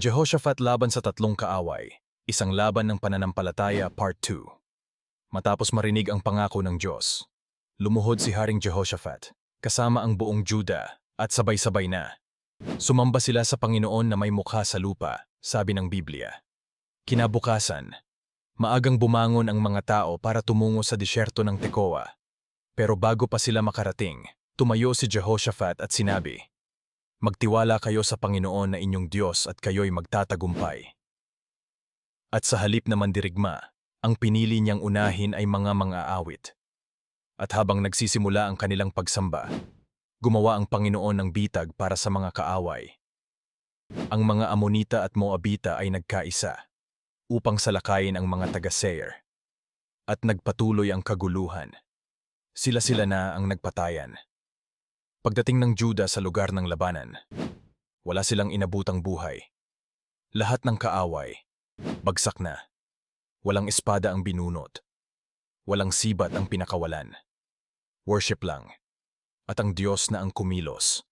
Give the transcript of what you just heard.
Jehoshaphat laban sa tatlong kaaway, isang laban ng pananampalataya part 2. Matapos marinig ang pangako ng Diyos, lumuhod si Haring Jehoshaphat, kasama ang buong Juda, at sabay-sabay na. Sumamba sila sa Panginoon na may mukha sa lupa, sabi ng Biblia. Kinabukasan, maagang bumangon ang mga tao para tumungo sa disyerto ng Tekoa. Pero bago pa sila makarating, tumayo si Jehoshaphat at sinabi, Magtiwala kayo sa Panginoon na inyong Diyos at kayo'y magtatagumpay. At sa halip na mandirigma, ang pinili niyang unahin ay mga mga awit. At habang nagsisimula ang kanilang pagsamba, gumawa ang Panginoon ng bitag para sa mga kaaway. Ang mga Amonita at Moabita ay nagkaisa upang salakayin ang mga taga-Seir. At nagpatuloy ang kaguluhan. Sila-sila na ang nagpatayan. Pagdating ng Juda sa lugar ng labanan, wala silang inabutang buhay. Lahat ng kaaway, bagsak na. Walang espada ang binunot. Walang sibat ang pinakawalan. Worship lang. At ang Diyos na ang kumilos.